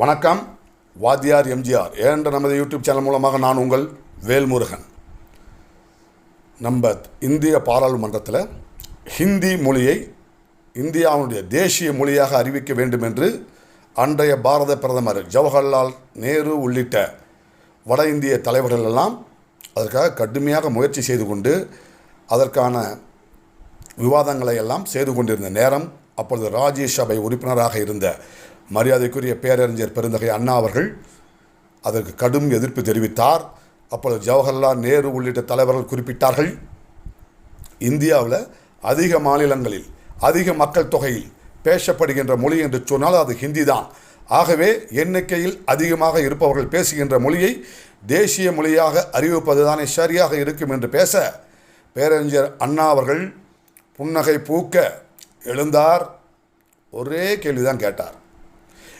வணக்கம். வாத்தியார் எம்ஜிஆர். என்ற நமது யூடியூப் சேனல் மூலமாக நான் உங்கள் வேல்முருகன். நம்ம இந்திய பாராளுமன்றத்தில் ஹிந்தி மொழியை இந்தியாவுடைய தேசிய மொழியாக அறிவிக்க வேண்டும் என்று அன்றைய பாரத பிரதமர் ஜவஹர்லால் நேரு உள்ளிட்ட வட இந்திய தலைவர்கள் எல்லாம் அதற்காக கடுமையாக முயற்சி செய்து கொண்டு அதற்கான விவாதங்களை எல்லாம் செய்து கொண்டிருந்த நேரம் அப்பொழுது ராஜ்யசபை உறுப்பினராக இருந்த மரியாதைக்குரிய பேரறிஞர் பெருந்தகை அண்ணா அவர்கள் அதற்கு கடும் எதிர்ப்பு தெரிவித்தார். அப்பொழுது ஜவஹர்லால் நேரு உள்ளிட்ட தலைவர்கள் குறிப்பிட்டார்கள் இந்தியாவில் அதிக மாநிலங்களில் அதிக மக்கள் தொகையில் பேசப்படுகின்ற மொழி என்று சொன்னால் அது ஹிந்தி தான் ஆகவே எண்ணிக்கையில் அதிகமாக இருப்பவர்கள் பேசுகின்ற மொழியை தேசிய மொழியாக அறிவிப்பது தானே சரியாக இருக்கும் என்று பேச பேரறிஞர் அண்ணா அவர்கள் புன்னகை பூக்க எழுந்தார். ஒரே கேள்விதான் கேட்டார்.